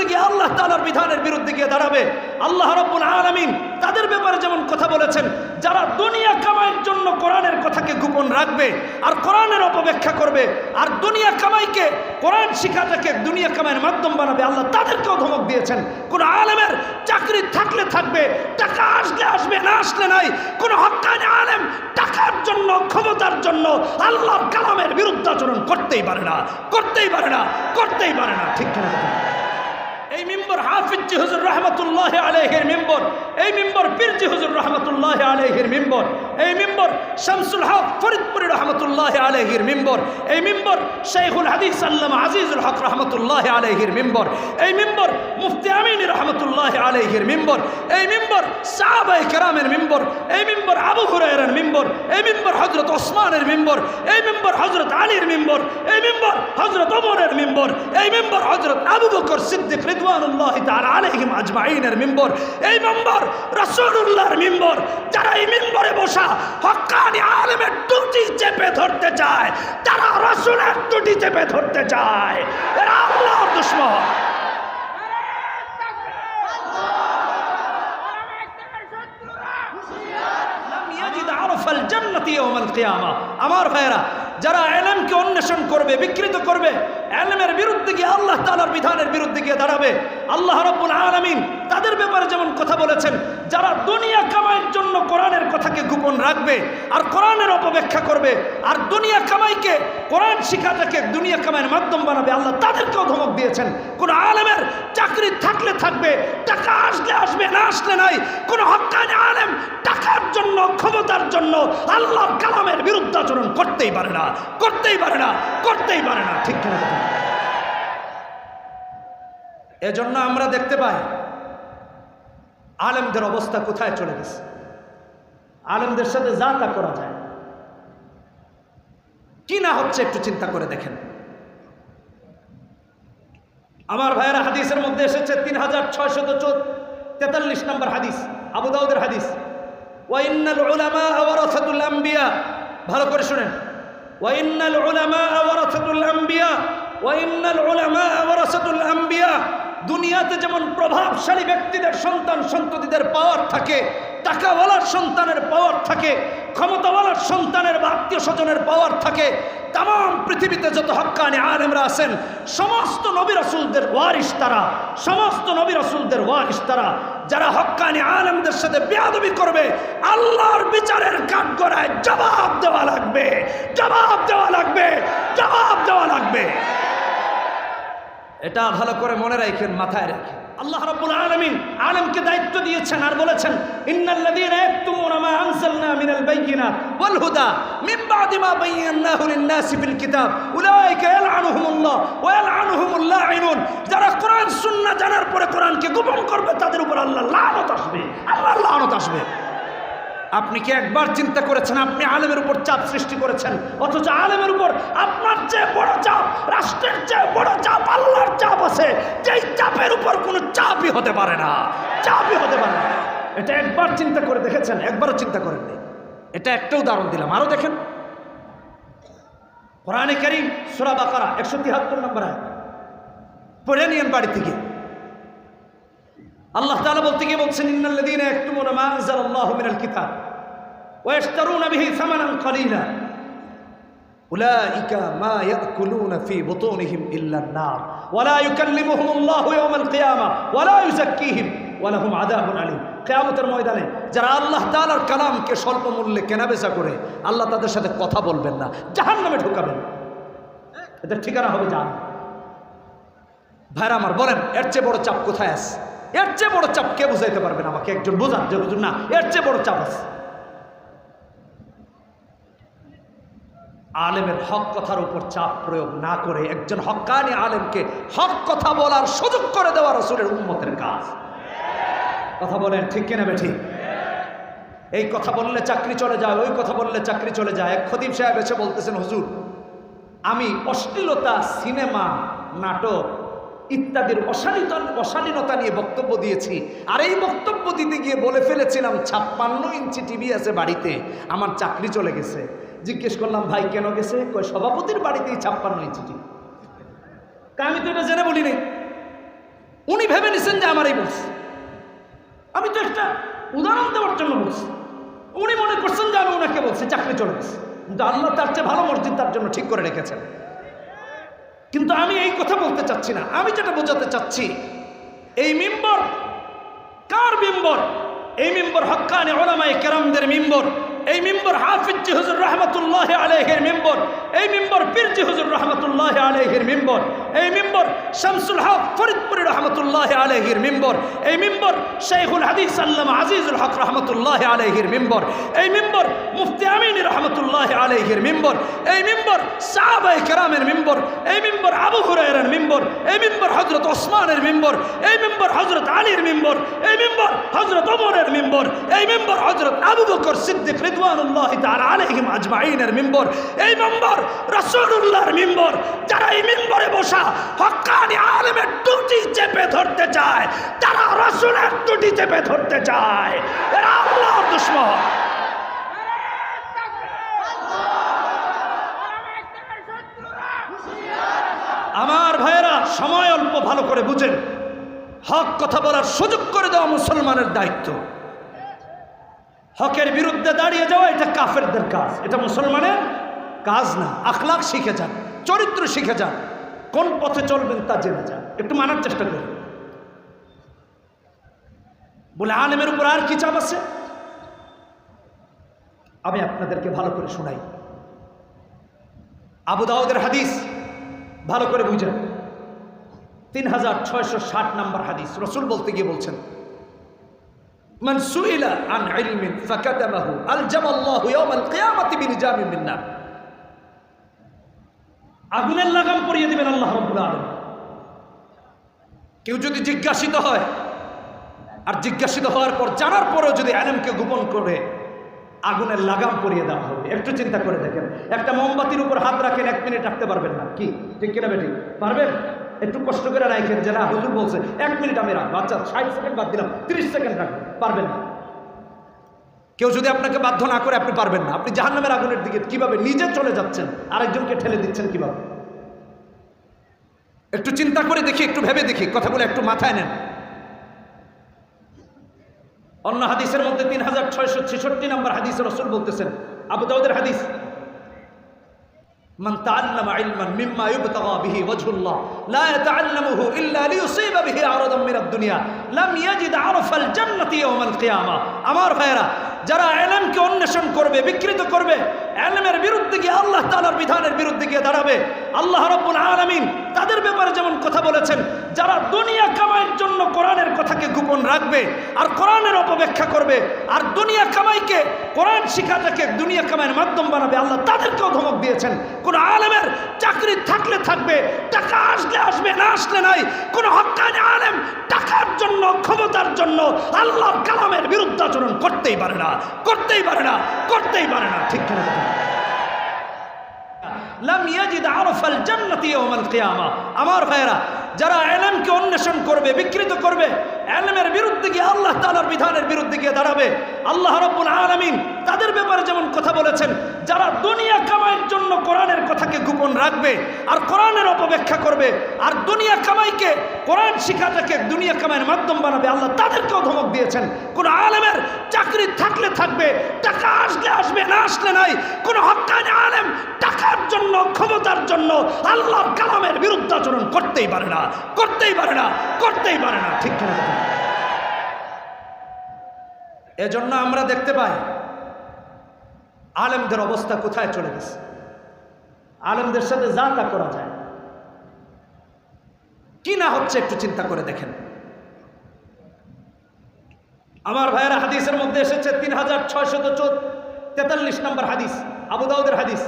বিরুদ্ধে গিয়ে আল্লাহ তালার বিধানের বিরুদ্ধে গিয়ে দাঁড়াবে। আল্লাহ রব্বুল আলমিন তাদের ব্যাপারে যেমন কথা বলেছেন, যারা দুনিয়া কামাইয়ের জন্য কোরআনের কথাকে গোপন রাখবে আর কোরআনের অপব্যাখ্যা করবে আর দুনিয়া কামাইকে কোরআন শিখাটাকে দুনিয়া কামাইয়ের মাধ্যম বানাবে, আল্লাহ তাদেরকেও ধমক দিয়েছেন। কোন আলেমের চাকরি থাকলে থাকবে, টাকা আসলে আসবে, না আসলে নাই। কোন হকানি আলেম টাকার জন্য, ক্ষমতার জন্য আল্লাহর কালামের বিরুদ্ধাচরণ করতেই পারে না, করতেই পারে না, করতেই পারে না। ঠিক মেম্বর হাফিজ হুজুর রহমতুল্লাহ আলহের মেম্বর এই মেম্বর পীরজি হুজুর রহমতুল্লাহ আলহের মেম্বর এই মেম্বর শামসুল হক ফরিদপুরি রহমতুল্লাহ আলহির মেম্বর এই মেম্বর শেখুল হাদিস আল্লামা আজিজুল হক রহমতুল্লাহ আলহির মেম্বর এই মেম্বর মুফতি আমিন রহমতুল্লাহ আলহির মেম্বর এই মেম্বর সাহাবাই কেরামের মেম্বর এই মেম্বর আবু হুরায়রার মেম্বর এই মেম্বর হজরত ওসমানের মেম্বর এই মেম্বর হজরত আলীর মেম্বর এই মেম্বর হজরত ওমরের মেম্বর এই মেম্বর হজরত আবু বকর সিদ্দিক রিদওয়ানুল্লাহ তাআলা আলাইহিম আজমাইনের মেম্বর। এই মেম্বর রাসূলুল্লাহর মেম্বর যারা এই মেম্বরে বসা হক্কানি আলেমের টুটি চেপে ধরতে চায় তারা রাসূলের টুটি চেপে ধরতে চায়। এরা আল্লাহর দুশমন। আমার ভাইরা যারা এলেমকে অন্বেষণ করবে, বিকৃত করবে, এলেমের বিরুদ্ধে গিয়ে আল্লাহ তালার বিধানের বিরুদ্ধে গিয়ে দাঁড়াবে। আল্লাহ রব্বুল আলমিন তাদের ব্যাপারে যেমন কথা বলেছেন, যারা দুনিয়া কথাকে গোপন রাখবে, আর কোরআনের অপব্যাখ্যা করবে, আর দুনিয়া কামাইকে, কোরআন শিখাটাকে দুনিয়া কামাইয়ের মাধ্যম বানাবে। আল্লাহ তাদেরকেও ধমক দিয়েছেন। কোন আলেমের চাকরি থাকলে থাকবে, টাকা আসলে আসবে, না আসলে নাই। কোন হক্কানি আলেম টাকার জন্য, ক্ষমতার জন্য আল্লাহর কালামের বিরুদ্ধাচরণ করতেই পারে না, করতেই পারে না, করতেই পারে না। ঠিক কিনা এজন্য আমরা দেখতে পাই, আলেমদের অবস্থা কোথায় চলে গেছে? আলেমদের সাথে যা তা করা যায়। কি না হচ্ছে একটু চিন্তা করে দেখেন। আমার ভাইয়েরা হাদিসের মধ্যে এসেছে তিন হাজার ছয়শত তেতাল্লিশ নম্বর হাদিস, আবু দাউদের হাদিস। ভালো করে শুনেন। দুনিয়াতে যেমন প্রভাবশালী ব্যক্তিদের সন্তান সন্ততিদের পাওয়ার থাকে টাকাওয়ালার সন্তানের পাওয়ার থাকে, ক্ষমতাওয়ালার সন্তানের বা আত্মীয় স্বজনের পাওয়ার থাকে তাম পৃথিবীতে যত হক্কানি আলেমরা আছেন, সমস্ত নবী রাসূলদের ওয়ারিস তারা, সমস্ত নবী রাসূলদের ওয়ারিস তারা, যারা হক্কানি আলেমদের সাথে বেয়াদবি করবে, আল্লাহর বিচারের কাঠগড়ায় জবাব দেওয়া লাগবে, জবাব দেওয়া লাগবে, জবাব দেওয়া লাগবে। এটা ভালো করে মনে রাখেন, মাথায় রাখেন। আল্লাহ রাব্বুল আলামিন আলেমকে দায়িত্ব দিয়েছেন আর বলেছেন, ইন্নাল্লাযীনা ইয়াকতুমুনা মা আনজালনা মিনাল বাইয়িনাত ওয়াল হুদা মিন বাদি মা বায়্যানাহু লিন-নাসি ফিল কিতাব। উলাইকা ইয়ালআনুহুমুল্লাহ ওয়া ইয়ালআনুহুমুল লাঈনুন। যারা কোরআন, সুন্নাহ জানার পরে কোরআনকে গোপন করবে, তাদের উপর আল্লাহ লানত আসবে। আল্লাহ লানত আসবে। আপনি কি একবার চিন্তা করেছেন আপনি আলেমের উপর চাপ সৃষ্টি করেছেন? অথচ আলেমের উপর আপনার চেয়ে বড় চাপ, রাষ্ট্রের চেয়ে বড় চাপ, আল্লাহর চাপ আছে। যেই চাপের উপর কোনো চাপই হতে পারে না। চাপই হতে পারে না। এটা একবার চিন্তা করে দেখেছেন? একবারও চিন্তা করেননি। এটা একটা উদাহরণ দিলাম। আরও দেখেন। কোরআনে করিম সুরা বাকারা, একশো তিয়াত্তর নম্বর আয় পড়ে নিয়েন বাড়ি থেকে আল্লাহ তাআলা বলতে গিয়ে বলছেন, ইন্নাল্লাযীনা ইয়াকতুমুনা মা আনজালাল্লাহু মিনাল কিতাব ওয়া ইয়াশতারুনা বিহি সামানান কলিলা। উলাইকা মা ইয়াকুলুনা ফি বুতুনিহিম ইল্লা আন-নার ওয়া লা ইউকাল্লিমুহুমুল্লাহু ইয়াওমাল কিয়ামা ওয়া লা ইউযাক্কিহিম ওয়া লাহুম আযাবুন আলীম। কিয়ামতের ময়দানে যারা আল্লাহ তাআলার কালামকে স্বল্প মূল্যে কেনাবেচা করে, আল্লাহ তাদের সাথে কথা বলবেন না, জাহান্নামে ঢোকাবেন। এদের ঠিকানা হবে জাহান্নাম। ভাইরা আমার বলেন, এর চেয়ে বড় চাপ কোথায় আছে? এর চেয়ে বড় চাপ কে বুঝাইতে পারবেন আমাকে? একজন বোঝান, যে বুঝুন না, এর চেয়ে বড় চাপ আছে। আলেমের হক কথার উপর চাপ প্রয়োগ না করে একজন হক্কানি আলেমকে হক কথা বলার সুযোগ করে দেওয়া রসুলের উন্মতের কাজ। কথা বলেন, ঠিক কিনা বেঠি? এই কথা বললে চাকরি চলে যায়, ওই কথা বললে চাকরি চলে যায়। এক খদিম সাহেব এসে বলতেছেন, হুজুর, আমি অশ্লীলতা, সিনেমা, নাটক ইত্যাদির অশালীনতা অশালীনতা নিয়ে বক্তব্য দিয়েছি। আর এই বক্তব্য দিতে গিয়ে বলে ফেলেছিলাম, ছাপ্পান্ন ইঞ্চি টিভি আছে বাড়িতে, আমার চাকরি চলে গেছে। জিজ্ঞেস করলাম, ভাই কেন গেছে? কয়, সভাপতির বাড়িতেই ছাপ্পান্ন ইঞ্চি টিভি। আমি তো এটা জেনে বলিনি ভেবে নিছেন যে আমারই বলছে আমি তো একটা উদাহরণ দেওয়ার জন্য বলছি। উনি মনে করছেন যে আমি ওনাকে বলছি, চাকরি চলে গেছে। কিন্তু আল্লাহ তার চেয়ে ভালো মসজিদ তার জন্য ঠিক করে রেখেছেন। কিন্তু আমি এই কথা বলতে চাচ্ছি না। আমি যেটা বোঝাতে চাচ্ছি, এই মিম্বর, কার মিম্বর? এই মিম্বর হকানে ওলামাই কেরামদের মিম্বর। এই মিম্বর হাফিজি হুজুর রহমতুল্লাহ আলহের মিম্বর। এই মিম্বর পীরজি হুজুর রহমতুল্লাহ আলহের মিম্বর। এই মিম্বর শামসুল হক ফরিদপুরি রহমতুল্লাহ আলহির মিম্বর এই মিম্বর শেখুল হাদিস আল্লাম আজিজুল হক রহমতুল্লাহ আলহির মিম্বর এই মিম্বর মুফতি আমিনী রহমতুল্লাহ আলহির মিম্বর এই মিম্বর সাহাবাই কেরামের মিম্বর এই মিম্বর আবু হুরায়রার মিম্বর এই মিম্বর হজরত ওসমানের মিম্বর এই মিম্বর হজরত আলীর মিম্বর এই মিম্বর হজরত ওমরের মিম্বর এই মিম্বর হজরত আবু বকর সিদ্দিক রিদওয়ানুল্লাহ তাআলা আলাইহিম আজমাইনের মিম্বর এই মিম্বর রাসূলুল্লাহর মিম্বর যারা এই মিম্বরে বসা হক্কানি আলেমের টুটি চেপে ধরতে চায়, তারা রাসূলের টুটি চেপে ধরতে চায়। এরা আল্লাহর দুশমন। আমার ভাইয়েরা, সময় অল্প, ভালো করে বুঝেন। হক কথা বলার সুযোগ করে দেওয়া মুসলমানের দায়িত্ব। হকের বিরুদ্ধে দাঁড়িয়ে যাওয়া, এটা কাফেরদের কাজ। এটা মুসলমানের কাজ না, আখলাখ শিখে যান, চরিত্র শিখে যান। কোন পথে চলবেন তা জেনে যান একটু মানার চেষ্টা করুন বলে আলেমের উপর আর কি চাপ আছে আমি আপনাদেরকে ভালো করে শোনাই আবু দাউদের হাদিস ভালো করে বুঝেন তিন হাজার ছয়শো ষাট নম্বর হাদিস রসুল বলতে গিয়ে বলছেন من سئل عن علم فكتمه الجم الله يوم القيامة بلجام من نار আগুনের লাগাম পরিয়ে দিবেন আল্লাহ রব্বুল আলম কেউ যদি জিজ্ঞাসিত হয়, আর জিজ্ঞাসিত হওয়ার পর, জানার পরেও যদি আলেমকে গোপন করে, আগুনের লাগাম পরিয়ে দেওয়া হবে। একটু চিন্তা করে দেখেন। একটা মোমবাতির উপর হাত রাখেন, এক মিনিট রাখতে পারবেন না। কি? ঠিক কিনা বেটি পারবেন? একটু কষ্ট করে রাখেন। যে না হুজুর বলছে, এক মিনিট আমি রাখব। আচ্ছা ষাট সেকেন্ড বাদ দিলাম, তিরিশ সেকেন্ড রাখবেন পারবেন না? কেউ যদি আপনাকে বাধ্য না করে আপনি পারবেন না আপনি জাহান্নামের আগুনের দিকে কিভাবে নিজে চলে যাচ্ছেন আরেকজনকে ঠেলে দিচ্ছেন কিভাবে একটু চিন্তা করে দেখি একটু ভেবে দেখি কথাগুলো একটু মাথায় নেন অন্য হাদিসের মধ্যে তিন হাজার ছয়শো ছেষট্টি নম্বর হাদিসের রসুল বলতেছেন আবু দাউদের হাদিস من تعلم علما مما يبتغى به وجه الله لا يتعلمه إلا ليصيب به عرضا من الدنيا لم يجد عرف الجنة يوم القيامة আমার ভাইরা যারা এলএমকে অন্বেষণ করবে বিকৃত করবে এলমের বিরুদ্ধে গিয়ে আল্লাহ তালার বিধানের বিরুদ্ধে গিয়ে দাঁড়াবে। আল্লাহ রব্বুল আলমিন তাদের ব্যাপারে যেমন কথা বলেছেন, যারা দুনিয়া কামাইয়ের জন্য কোরআনের কথাকে গোপন রাখবে আর কোরআনের অপব্যাখ্যা করবে আর দুনিয়া কামাইকে, কোরআন শিখাটাকে দুনিয়া কামাইয়ের মাধ্যম বানাবে, আল্লাহ তাদেরকেও ধমক দিয়েছেন। কোন আলেমের চাকরি থাকলে থাকবে, টাকা আসলে আসবে, না আসলে নাই। কোন হকানি আলেম টাকার জন্য, ক্ষমতার জন্য আল্লাহর কালামের বিরুদ্ধাচরণ করতেই পারে না, করতেই পারে না, করতেই পারে না। ঠিক কিনা? লাম ইয়াজিদ আরফাল জান্নাতি ইয়াউমাল কিয়ামা আমার ভাইরা যারা এলমকে অন্বেষণ করবে, বিকৃত করবে, এলমের বিরুদ্ধে গিয়ে আল্লাহ তালার বিধানের বিরুদ্ধে গিয়ে দাঁড়াবে। আল্লাহ রাব্বুল আলামিন তাদের ব্যাপারে যেমন কথা বলেছেন, যারা দুনিয়া কামাইয়ের জন্য কোরআনের কথাকে গোপন রাখবে আর কোরআনের অপব্যাখ্যা করবে, আর দুনিয়া কামাইকে, কোরআন শিখাটাকে দুনিয়া কামাইয়ের মাধ্যম বানাবে, আল্লাহ তাদেরকেও ধমক দিয়েছেন। কোন আলেমের চাকরি থাকলে থাকবে, টাকা আসলে আসবে, না আসলে নাই। কোন হক্কানি আলেম টাকার জন্য, ক্ষমতার জন্য আল্লাহর কালামের বিরুদ্ধাচরণ করতেই পারে না। করতেই পারে না, করতেই পারে না। ঠিক কিনা এজন্য আমরা দেখতে পাই, আলেমদের অবস্থা কোথায় চলে গেছে? আলেমদের সাথে যা তা করা যায়। কি না হচ্ছে একটু চিন্তা করে দেখেন। আমার ভাইয়েরা হাদিসের মধ্যে এসেছে, তিন হাজার ছয়শত তেতাল্লিশ নম্বর হাদিস, আবু দাউদের হাদিস।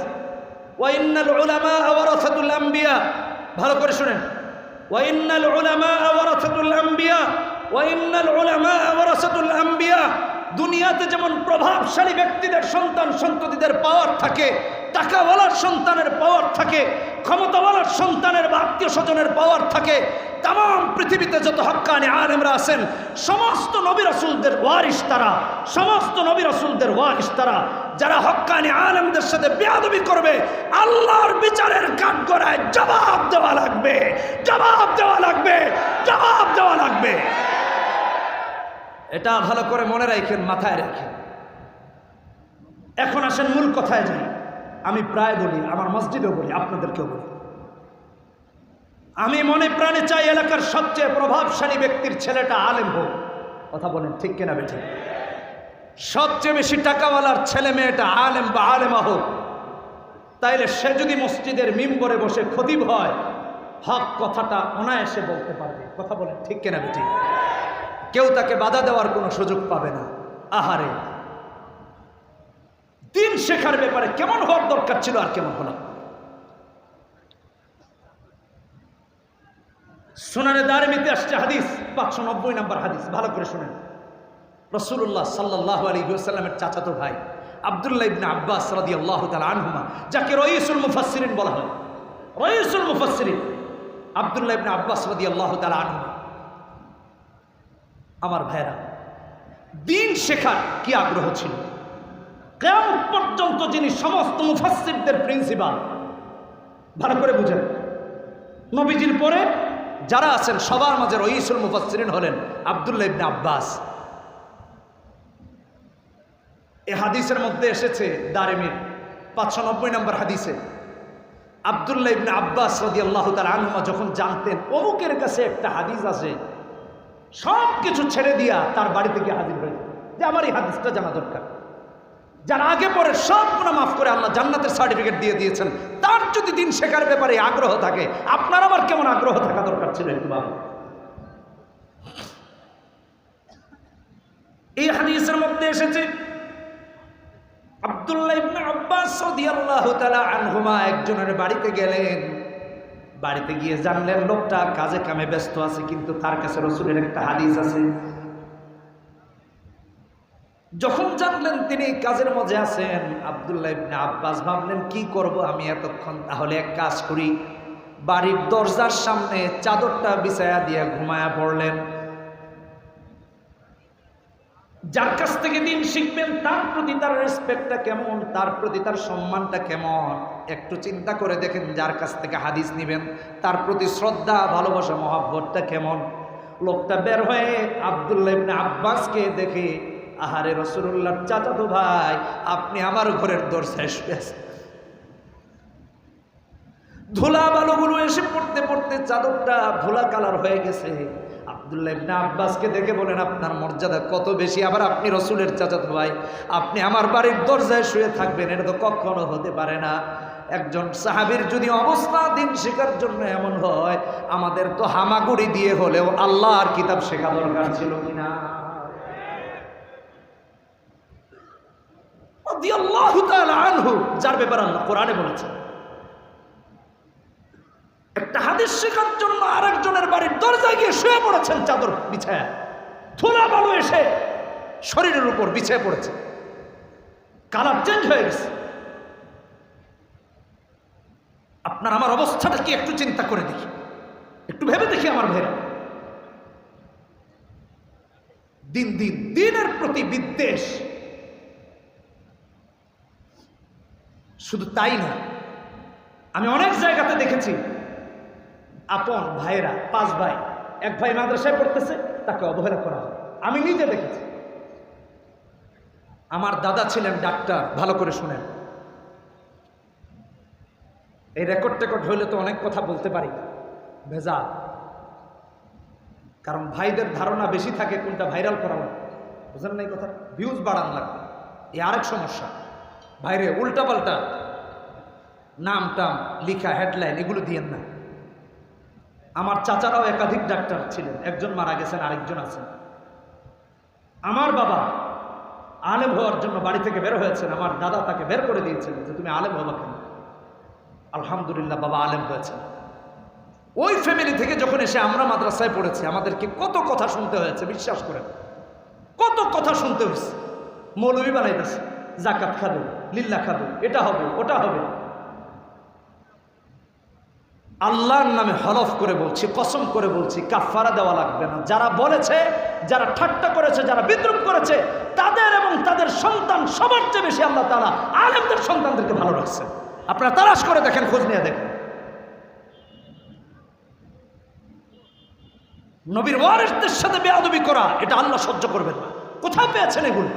ভালো করে শুনেন। ওয়াইন্নাল العلماء ورثة الأنبياء, وإن العلماء ورثة الأنبياء, দুনিয়াতে যেমন প্রভাবশালী ব্যক্তিদের সন্তান সন্ততিদের পাওয়ার থাকে, টাকাওয়ালার সন্তানের পাওয়ার থাকে, ক্ষমতাওয়ালার সন্তানের বা আত্মীয় স্বজনের পাওয়ার থাকে তাম পৃথিবীতে যত হক্কানি আলেমরা আছেন, সমস্ত নবী রসুলদের ওয়ারিস তারা, সমস্ত নবী রসুলদের ওয়ারিস তারা, যারা হক্কানি আলেমদের সাথে বেয়াদবি করবে, আল্লাহর বিচারের কাঠগড়ায় জবাব দেওয়া লাগবে, জবাব দেওয়া লাগবে, জবাব দেওয়া লাগবে। এটা ভালো করে মনে রাখেন, মাথায় রাখেন। এখন আসেন মূল কথায় যাই। আমি প্রায় বলি, আমার মসজিদেও বলি, আপনাদেরকেও বলি। আমি মনে প্রাণে চাই এলাকার সবচেয়ে প্রভাবশালী ব্যক্তির ছেলেটা আলেম হোক। কথা বলেন, ঠিক কিনা বেঠিক সবচেয়ে বেশি টাকাওয়ালার ছেলে মেয়েটা আলেম বা আলেমা হোক। তাইলে সে যদি মসজিদের মিম্বরে বসে খতিব হয়, হক কথাটা অনায়াসে বলতে পারবে। কথা বলেন, ঠিক কিনা বেঠিক কেউ তাকে বাধা দেওয়ার কোনো সুযোগ পাবে না। আহারে, দিন শেখার ব্যাপারে কেমন হওয়ার দরকার ছিল আর কেমন হলো? সোনারে দারমিতে আসছে হাদিস, পাঁচশো নব্বই নম্বর হাদিস, ভালো করে শুনেন। রসুল্লাহ সাল্লাহ আলী সাল্লামের চাচাতো ভাই আবদুল্লাহ ইবনে আব্বাস রাদি আল্লাহ তালা আনহুমা, যাকে রইসুল মুফাসসিরিন বলা হয়। রইসুল মুফাসসিরিন, আবদুল্লাহ ইবনে আব্বাস রাদি আল্লাহ তালা আনহুমা। আমার ভাইরা দিন শেখার কি আগ্রহ ছিল? কেমন পর্যন্ত যিনি সমস্ত মুফাসসিরদের প্রিন্সিপাল, ভালো করে বুঝেন। নবীজির পরে যারা আছেন, সবার মাঝে রইসুল মুফাসসিরিন হলেন আবদুল্লাহ ইবনে আব্বাস। এ হাদিসের মধ্যে এসেছে দারেমির পাঁচশো নব্বই নম্বর হাদিসে। আবদুল্লাহ ইবনে আব্বাস রদি আল্লাহ তাল আনহুমা যখন জানতেন, অমুকের কাছে একটা হাদিস আছে সব কিছু ছেড়ে দিয়া তার বাড়িতে গিয়ে হাজির হয়ে যে আমার এই হাদিসটা জানা দরকার। যার আগে পরে সব মাফ করে আল্লাহ জান্নাতের সার্টিফিকেট দিয়ে দিয়েছেন, তার যদি দিন শেখার ব্যাপারে আগ্রহ থাকে, আপনার আবার কেমন আগ্রহ থাকা দরকার ছিল একটু এই হাদিসের মধ্যে এসেছে, আব্দুল্লাহ ইবনে আব্বাস রাদিয়াল্লাহু তাআলা আনহুমা একজনের বাড়িতে গেলেন। বাড়িতে গিয়ে জানলেন, লোকটা কাজে কামে ব্যস্ত আছে, কিন্তু তার কাছে রসুলের একটা হাদিস আছে। যখন জানলেন তিনি কাজের মধ্যে আছেন, আব্দুল্লাহ ইবনে আব্বাস ভাবলেন, কি করব আমি এতক্ষণ? তাহলে এক কাজ করি। বাড়ির দরজার সামনে চাদরটা বিছায়া দিয়ে ঘুমায়া পড়লেন। যার কাছ থেকে দিন শিখবেন, তার প্রতি তার রেসপেক্টটা কেমন, তার প্রতি তার সম্মানটা কেমন? একটু চিন্তা করে দেখেন, যার কাছ থেকে হাদিস নেবেন, তার প্রতি শ্রদ্ধা, ভালোবাসা, মহাব্বতটা কেমন? লোকটা বের হয়ে আবদুল্লাহ ইবনে আব্বাসকে দেখে আহারে রসুল্লাহর চাচাতো ভাই, আপনি আমার ঘরের দরজায় শুয়ে আছেন। ধুলা বালুগুলো এসে পড়তে পড়তে চাদরটা ধুলা কালার হয়ে গেছে। আবদুল্লাহ ইবনে আব্বাসকে দেখে বলেন, আপনার মর্যাদা কত বেশি? আবার আপনি রসুলের চাচাতো ভাই, আপনি আমার বাড়ির দরজায় শুয়ে থাকবেন, এটা তো কখনো হতে পারে না। একজন সাহাবীর যদি অবস্থা দিন শেখার জন্য এমন হয়, আমাদের তো হামাগুড়ি দিয়ে হলেও আল্লাহর কিতাব শেখা দরকার ছিল কিনা রাদিয়াল্লাহু তাআলা যার ব্যাপারে বলেছেন। একটা হাদিস শেখার জন্য আরেকজনের বাড়ির গিয়ে শুয়ে পড়েছেন চাদর ধুলা বালু এসে শরীরের উপর পড়েছে। কালার চেঞ্জ হয়ে গেছে। আপনার আমার অবস্থাটা কি একটু চিন্তা করে দেখি। একটু ভেবে দেখি আমার ভাইরা। দিন দিন দিনের প্রতি বিদ্বেষ শুধু তাই না, আমি অনেক জায়গাতে দেখেছি আপন ভাইরা পাঁচ ভাই, এক ভাই মাদ্রাসায় পড়তেছে, তাকে অবহেলা করা হয়। আমি নিজে দেখেছি। আমার দাদা ছিলেন ডাক্তার, ভালো করে শুনেন। এই রেকর্ড টেকর্ড হইলে তো অনেক কথা বলতে পারি ভেজা কারণ ভাইদের ধারণা বেশি থাকে কোনটা ভাইরাল করা বুঝলেন না এই কথা ভিউজ বাড়ান লাগবে। এই আরেক সমস্যা। ভাইরে উল্টাপাল্টা নাম টাম, লিখা হেডলাইন এগুলো দিয়েন না। আমার চাচারাও একাধিক ডাক্তার ছিলেন, একজন মারা গেছেন, আরেকজন আছেন। আমার বাবা আলেম হওয়ার জন্য বাড়ি থেকে বের হয়েছেন, আমার দাদা তাকে বের করে দিয়েছেন যে তুমি আলেম হবা কেন? আলহামদুলিল্লাহ, বাবা আলেম হয়েছেন। ওই ফ্যামিলি থেকে যখন এসে আমরা মাদ্রাসায় পড়েছি, আমাদেরকে কত কথা শুনতে হয়েছে, বিশ্বাস করেন। কত কথা শুনতে হয়েছে। মৌলবি বানাইতেছে, জাকাত খাবে, লিল্লা খাবে, এটা হবে, ওটা হবে। আল্লাহর নামে হলফ করে বলছি, কসম করে বলছি কাফারা দেওয়া লাগবে না। যারা বলেছে, যারা ঠাট্টা করেছে, যারা বিদ্রুপ করেছে, তাদের এবং তাদের সন্তান সবার চেয়ে বেশি আল্লাহ তারা আলেমদের সন্তানদেরকে ভালো রাখছে আপনারা তারাশ করে দেখেন, খোঁজ নিয়ে দেখেন। নবীর ওয়ারিসদের সাথে বেয়াদবি করা, এটা আল্লাহ সহ্য করবেন না। কোথায় পেয়েছেন এগুলো?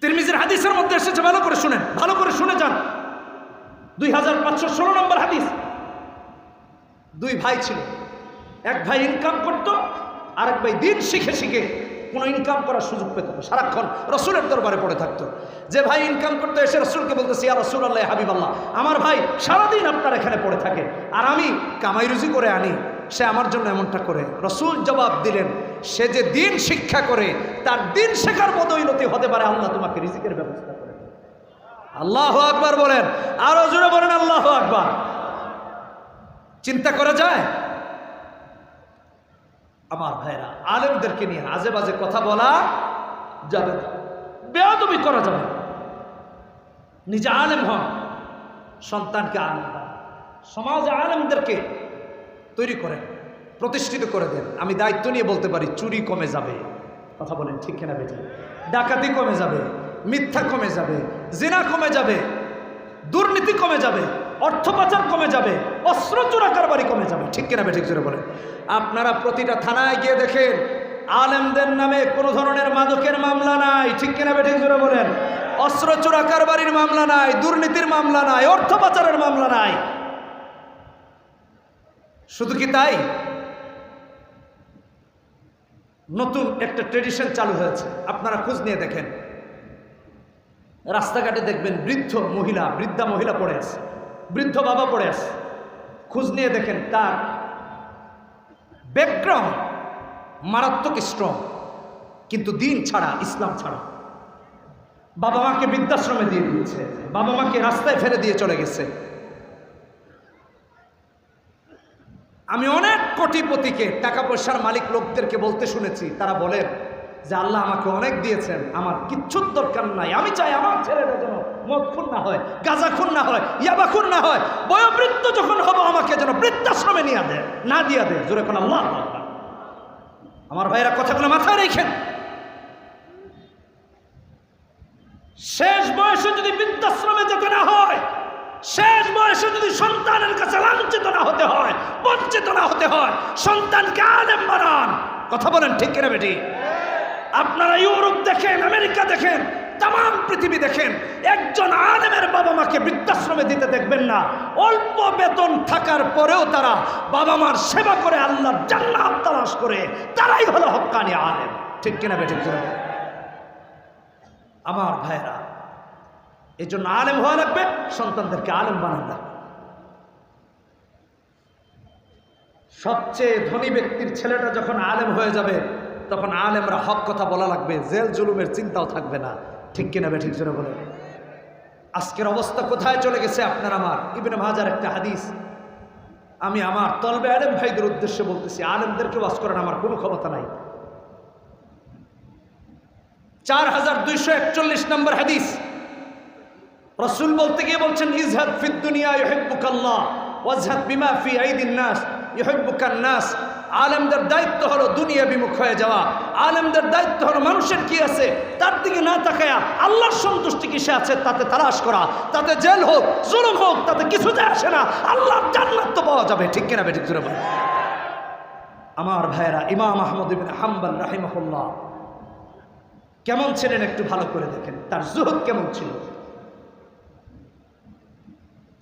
তিরমিজের হাদিসের মধ্যে এসেছে, ভালো করে শুনেন, ভালো করে শুনে যান। দুই হাজার পাঁচশো ষোলো নম্বর হাদিস। দুই ভাই ছিল। এক ভাই ইনকাম করতো, আরেক ভাই দিন শিখে শিখে কোনো ইনকাম করার সুযোগ পেত না। সারাক্ষণ রসুলের দরবারে পড়ে থাকতো। যে ভাই ইনকাম করতে, এসে রসুলকে বলতেছে, ইয়া রসুল আল্লাহ হাবিব আল্লাহ আমার ভাই সারাদিন আপনার এখানে পড়ে থাকে আর আমি কামাই রুজি করে আনি, সে আমার জন্য এমনটা করে। রসুল জবাব দিলেন, সে যে দিন শিক্ষা করে, তার দিন শেখার বদৌলতি হতে পারে, আল্লাহ তোমাকে রিজিকের ব্যবস্থা করে। আল্লাহ আকবার বলেন। আরও জোরে বলেন আল্লাহ আকবার। চিন্তা করা যায়? আমার ভাইরা, আলেমদেরকে নিয়ে আজে বাজে কথা বলা যাবে না। করা যাবে নিজে আলেম হন, সন্তানকে আলেম। সমাজে আলেমদেরকে তৈরি করেন, প্রতিষ্ঠিত করে দেন। আমি দায়িত্ব নিয়ে বলতে পারি, চুরি কমে যাবে। কথা বলেন ঠিক কিনা বেটি? ডাকাতি কমে যাবে, মিথ্যা কমে যাবে। জেনা কমে যাবে, দুর্নীতি কমে যাবে, অর্থ পাচার কমে যাবে, অস্ত্র চোরা কারবারি কমে যাবে। ঠিক কিনা বেঠিক জোরে বলেন। আপনারা প্রতিটা থানায় গিয়ে দেখেন, আলেমদের নামে কোনো ধরনের মাদকের মামলা নাই। ঠিক কিনা বেঠিক জোরে বলেন। অস্ত্র চোরা কারবারির মামলা নাই, দুর্নীতির মামলা নাই, অর্থ পাচারের মামলা নাই। শুধু কি তাই? নতুন একটা ট্রেডিশন চালু হয়েছে। আপনারা খোঁজ নিয়ে দেখেন। রাস্তাঘাটে দেখবেন বৃদ্ধ মহিলা, বৃদ্ধা মহিলা পড়ে আছে, বৃদ্ধ বাবা পড়ে আছে। খোঁজ নিয়ে দেখেন তার ব্যাকগ্রাউন্ড মারাত্মক স্ট্রং কিন্তু দিন ছাড়া, ইসলাম ছাড়া। বাবা মাকে বৃদ্ধাশ্রমে দিয়ে দিয়েছে, বাবা মাকে রাস্তায় ফেলে দিয়ে চলে গেছে। আমি অনেক কোটিপতিকে টাকা পয়সার মালিক লোকদেরকে বলতে শুনেছি, তারা বলেন যে আল্লাহ আমাকে অনেক দিয়েছেন, আমার কিচ্ছুর দরকার নাই। আমি চাই আমার ছেলেটা যেন মদ খুন না হয়, গাঁজা খুন না হয়, ইয়াবা খুন না হয়। বয়োবৃত্ত যখন হব, আমাকে যেন বৃত্তাশ্রমে নিয়ে দেয় না দিয়া দেয় জোরে কোন আল্লাহ আমার ভাইয়েরা কথাগুলো মাথায় রেখেন। শেষ বয়সে যদি বৃদ্ধাশ্রমে যেতে না হয়, শেষ বয়সে যদি সন্তানের কাছে লাঞ্ছিত না হতে হয় বঞ্চিত না হতে হয়, সন্তানকে আলেম বানান। কথা বলেন ঠিক কিনা বেটি? আপনারা ইউরোপ দেখেন, আমেরিকা দেখেন তাম পৃথিবী দেখেন। একজন আলেমের বাবা মাকে বৃদ্ধাশ্রমে দিতে দেখবেন না। অল্প বেতন থাকার পরেও তারা বাবা মার সেবা করে আল্লাহর জান্নাত তালাশ করে। তারাই হলো হক্কানি আলেম। ঠিক কিনা বেটি আমার ভাইরা এই জন্য আলেম হওয়া লাগবে, সন্তানদেরকে আলেম বানান লাগবে। সবচেয়ে ধনী ব্যক্তির ছেলেটা যখন আলেম হয়ে যাবে তখন আলেমরা হক কথা বলা লাগবে, জেল জুলুমের চিন্তাও থাকবে না। ঠিক কিনা বেঠিক জোরে বলে আজকের অবস্থা কোথায় চলে গেছে আপনার আমার? ইবনে মাজার একটা হাদিস। আমি আমার তলবে আলেম ভাইদের উদ্দেশ্যে বলতেছি, আলেমদেরকে বাস করার আমার কোনো ক্ষমতা নাই। চার হাজার দুইশো একচল্লিশ নম্বর হাদিস। রসুল বলতে গিয়ে বলছেন, ইজহাদ ফিদ দুনিয়া ইহিব্বুকাল্লাহ ওয়াজহাদ বিমা ফি আইদিন নাস ইহিব্বুকান নাস। আলেমদের দায়িত্ব হলো দুনিয়া বিমুখ হয়ে যাওয়া। আলেমদের দায়িত্ব হলো মানুষের কি আছে, তার দিকে না তাকায়া আল্লাহর সন্তুষ্টি কিসে আছে তাতে তালাশ করা, তাতে জেল হোক, জুলুম হোক, তাতে কিছু যায় আসে না। আল্লাহর জান্নাত তো পাওয়া যাবে, ঠিক কিনা বেঠিক জুড়ে বলে আমার ভাইয়েরা, ইমাম আহমদ ইবিন হাম্বাল রাহিমহুল্লাহ, কেমন ছিলেন একটু ভালো করে দেখেন, তার জুহদ কেমন ছিল?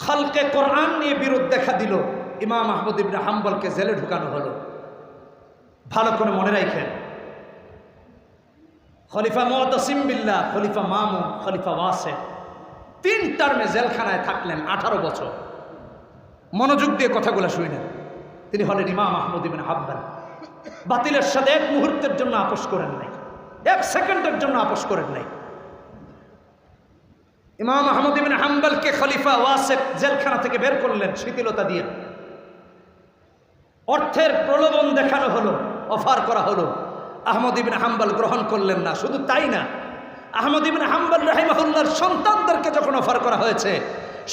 খালকে কোরআন নিয়ে বিরোধ দেখা দিল, ইমাম আহমদ ইবনে হাম্বলকে জেলে ঢুকানো হলো। ভালো করে মনে রাখেন। খলিফা মোয়াতসিম বিল্লাহ, খলিফা মামুন, খলিফা ওয়াসে তিন টার্মে জেলখানায় থাকলেন আঠারো বছর। মনোযোগ দিয়ে কথাগুলো শুনেন তিনি হলেন ইমাম আহমদ ইবিন হাব্বান বাতিলের সাথে এক মুহূর্তের জন্য আপোষ করেন নাই। এক সেকেন্ডের জন্য আপোষ করেন নাই। ইমাম আহমদ ইবিন হাম্বালকে খলিফা ওয়াসেক জেলখানা থেকে বের করলেন, শিথিলতা দিয়ে। অর্থের প্রলোভন দেখানো হলো। অফার করা হলো। আহমদ ইবিন হাম্বাল গ্রহণ করলেন না, শুধু তাই না, আহমদ ইবিন হাম্বাল রাহিমাহুল্লার সন্তানদেরকে যখন অফার করা হয়েছে,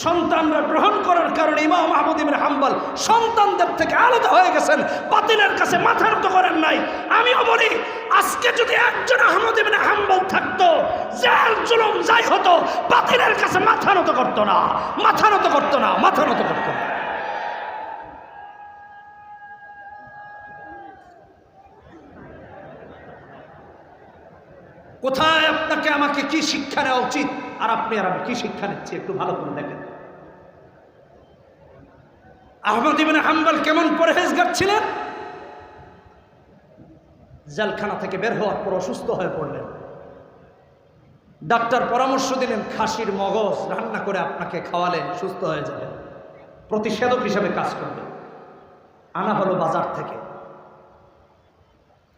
সন্তানরা গ্রহণ করার কারণে ইমাম আহমদ ইবিন হাম্বাল সন্তানদের থেকে আলাদা হয়ে গেছেন, বাতিলের কাছে মাথা নত করেন নাই। আমিও বলি, আজকে যদি একজন আহমদ ইবিন হাম্বাল থাকতো জেল জুলুম যাই হতো, বাতিলের কাছে মাথা নত করতো না, মাথা নত করতো না, মাথা নত করতো না। কোথায় আপনাকে, আমাকে কি শিক্ষা নেওয়া উচিত? আর আপনি আর আমি কি শিক্ষা নিচ্ছি? একটু ভালো করে দেখেন। আহমদ ইবিন হাম্বল কেমন পরহেজগার ছিলেন? জেলখানা থেকে বের হওয়ার পর অসুস্থ হয়ে পড়লেন। ডাক্তার পরামর্শ দিলেন, খাসির মগজ রান্না করে আপনাকে খাওয়ালে সুস্থ হয়ে যাবে প্রতিষেধক হিসেবে কাজ করবে আনা হলো বাজার থেকে।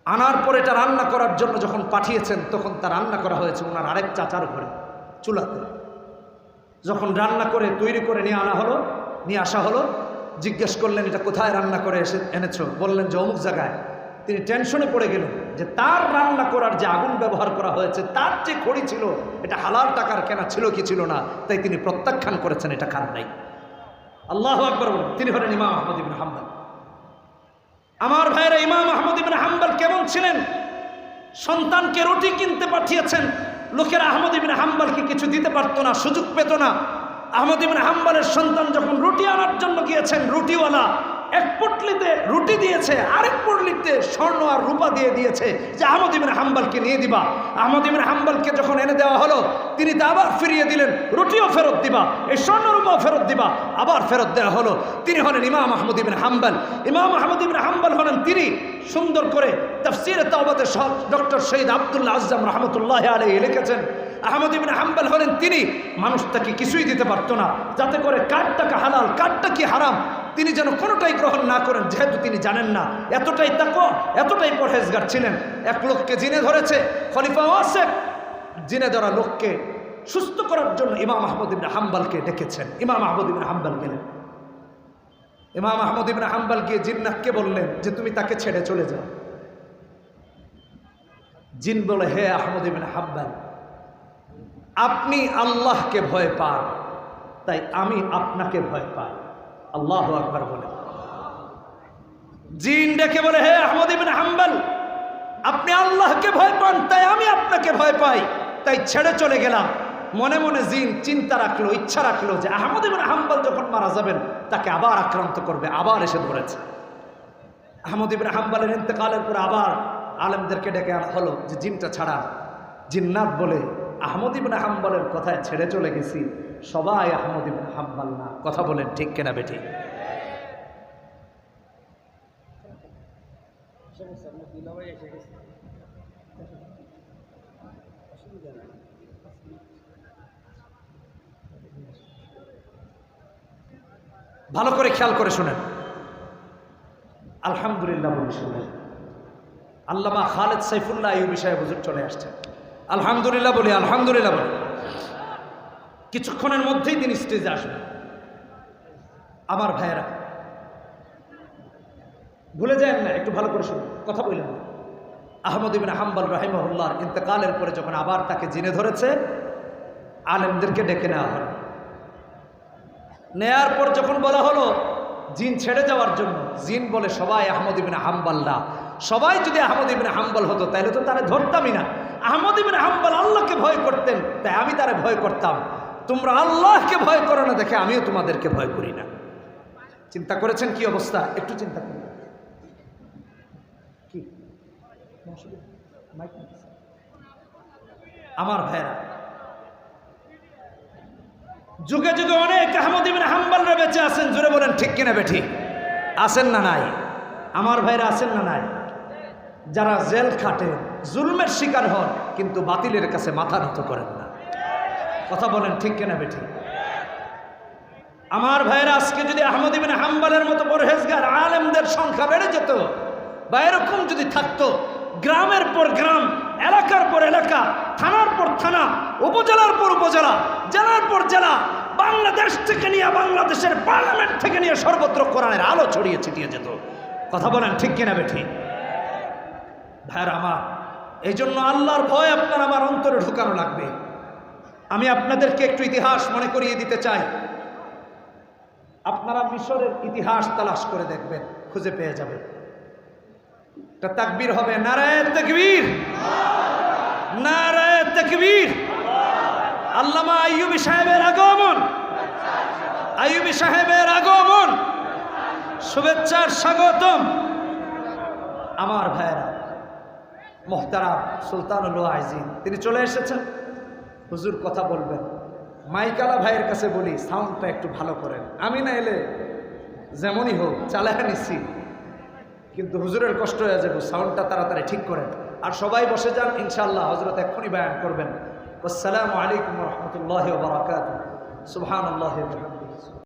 আনার পর এটা রান্না করার জন্য যখন পাঠিয়েছেন, তখন তা রান্না করা হয়েছে ওনার আরেক চাচার ঘরে চুলাতে। যখন রান্না করে, তৈরি করে নিয়ে আনা হলো, নিয়ে আসা হলো, জিজ্ঞেস করলেন, এটা কোথায় রান্না করে এসে এনেছো? বললেন যে, অমুক জায়গায়। তিনি টেনশনে পড়ে গেলেন যে, তার রান্না করার যে আগুন ব্যবহার করা হয়েছে, তার যে খড়ি ছিল, এটা হালাল টাকার কেনা ছিল কি ছিল না, তাই তিনি প্রত্যাখ্যান করেছেন, এটা খান নাই। আল্লাহ আকবর তিনি হলেন ইমাম আহমদ ইবিন আমার ভাইয়েরা ইমাম আহমদ ইবিন হাম্বাল কেমন ছিলেন? সন্তানকে রুটি কিনতে পাঠিয়েছেন, লোকের আহমদ ইবিন হাম্বালকে কিছু দিতে পারতো না, সুযোগ পেত না। আহমদ ইবিন হাম্বালের সন্তান যখন রুটি আনার জন্য গিয়েছেন, রুটিওয়ালা এক পটলিতে রুটি দিয়েছে, আরেক পটলিতে স্বর্ণ আর রূপা দিয়ে দিয়েছে যে আহমদ ইবিন হাম্বালকে নিয়ে দিবা। আহমদ ইবিন হাম্বালকে যখন এনে দেওয়া হলো, তিনি তা আবার ফিরিয়ে দিলেন, রুটিও ফেরত দিবা, এই স্বর্ণ রূপাও ফেরত দিবা, আবার ফেরত দেওয়া হলো। তিনি হলেন ইমাম আহমদ ইবিন হাম্বাল। ইমাম আহমদ ইবিন হাম্বাল হলেন তিনি সুন্দর করে তফসির তাওবাতে ডক্টর শহীদ আব্দুল্লাহ আজম রহমতুল্লাহ আলী লিখেছেন, আহমদ ইবিন হাম্বাল হলেন তিনি, মানুষ তাকে কিছুই দিতে পারতো না, যাতে করে কার টাকা হালাল কারটা কি হারাম তিনি যেন কোনোটাই গ্রহণ না করেন, যেহেতু তিনি জানেন না। এতটাই তাকো এতটাই পরহেজগার ছিলেন। এক লোককে জিনে ধরেছে, খলিফা ওয়াসেক জিনে ধরা লোককে সুস্থ করার জন্য ইমাম আহমদ হাম্বালকে ডেকেছেন। ইমাম আহমদ ইবিন হাম্বাল গেলেন। ইমাম আহমদ ইবিন হাম্বাল গিয়ে জিন্নাককে বললেন যে, তুমি তাকে ছেড়ে চলে যাও। জিন বলে, হে আহমদ ইবিন হাম্বাল, আপনি আল্লাহকে ভয় পান, তাই আমি আপনাকে ভয় পাই। আল্লাহ আকবার বলে। জিন ডেকে বলে, হে আহমদ ইবিন হাম্বাল, আপনি আল্লাহকে ভয় পান, তাই আমি আপনাকে ভয় পাই, তাই ছেড়ে চলে গেলাম। মনে মনে জিন চিন্তা রাখল, ইচ্ছা রাখল যে আহমদ ইবিন হাম্বাল যখন মারা যাবেন, তাকে আবার আক্রান্ত করবে, আবার এসে ধরেছে। আহমদ ইবিন হাম্বালের ইন্তেকালের পর আবার আলেমদেরকে ডেকে আনা হলো যে, জিনটা ছাড়া জিন্নাত বলে, আহমদ ইবিন হাম্বালের কথায় ছেড়ে চলে গেছি সবাই আহমদ হাম্বাল না। কথা বলেন ঠিক কেনা বেঠিক ভালো করে খেয়াল করে শোনেন। আলহামদুলিল্লাহ বলি শুনেন। আল্লামা খালেদ সাইফুল্লাহ এই বিষয়ে বুঝুর চলে আসছেন। আলহামদুলিল্লাহ বলি আলহামদুলিল্লাহ বলি। কিছুক্ষণের মধ্যেই তিনি স্টেজে আসবেন। আমার ভাইয়েরা, ভুলে যায় না, একটু ভালো করে শুনুন, কথা বললেন আহমদ ইবিন হাম্বাল রাহিমহুল্লাহর ইন্তেকালের পরে যখন আবার তাকে জিনে ধরেছে, আলেমদেরকে ডেকে নেওয়া হলো। নেয়ার পর যখন বলা হলো, জিন ছেড়ে যাওয়ার জন্য, জিন বলে সবাই আহমদ ইবিন হাম্বাল না। সবাই যদি আহমদ ইবিন হাম্বাল হতো, তাহলে তো তারা ধরতামই না। আহমদ ইবিন হাম্বাল আল্লাহকে ভয় করতেন, তাই আমি তারা ভয় করতাম। তোমরা আল্লাহকে ভয় করো না দেখে আমিও তোমাদেরকে ভয় করি না। চিন্তা করেছেন কি অবস্থা? একটু চিন্তা করুন। আমার ভাইরা যুগে যুগে অনেক আহমদ ইবিন হাম্বালরা বেঁচে আছেন জুড়ে বলেন, ঠিক কিনা বেঠি? আছেন না নাই? আমার ভাইরা আছেন না নাই? যারা জেল খাটে, জুলমের শিকার হন, কিন্তু বাতিলের কাছে মাথা নত করেন না। কথা বলেন, ঠিক কিনা বেঠি? আমার ভাইয়েরা, আজকে যদি আহমদ ইবিন হাম্বালের মতো পরহেজগার আলেমদের সংখ্যা বেড়ে যেত, বা এরকম যদি থাকতো, গ্রামের পর গ্রাম, এলাকার পর এলাকা, থানার পর থানা, উপজেলার পর উপজেলা, জেলার পর জেলা, বাংলাদেশ থেকে নিয়ে বাংলাদেশের পার্লামেন্ট থেকে নিয়ে সর্বত্র কোরআনের আলো ছড়িয়ে ছিটিয়ে যেত। কথা বলেন, ঠিক কিনা বেঠি? ভাইয়ের আমার এই জন্য আল্লাহর ভয় আপনার আমার অন্তরে ঢুকানো লাগবে। আমি আপনাদেরকে একটু ইতিহাস মনে করিয়ে দিতে চাই। আপনারা মিশরের ইতিহাস তালাশ করে দেখবেন, খুঁজে পেয়ে যাবেন। একটা তাকবীর হবে, নারায় তাকবীর নারায় তাকবীর। আল্লামা আইয়ুবী সাহেবের আগমন, আইয়ুবী সাহেবের আগমন। শুভেচ্ছার স্বাগতম। আমার ভাইয়েরা, মোহতারাম সুলতানুল আইজিন, তিনি চলে এসেছেন। হুজুর কথা বলবেন। মাইকালা ভাইয়ের কাছে বলি, সাউন্ডটা একটু ভালো করেন। আমি না এলে যেমনই হোক চালায় নিচ্ছি কিন্তু হুজুরের কষ্ট হয়ে যাব, সাউন্ডটা তাড়াতাড়ি ঠিক করেন। আর সবাই বসে যান ইনশাল্লাহ হজরত এক্ষুনি ব্যায়াম করবেন। আসসালামু আলাইকুম রহমতুল্লাহ বারাকাত সুবাহ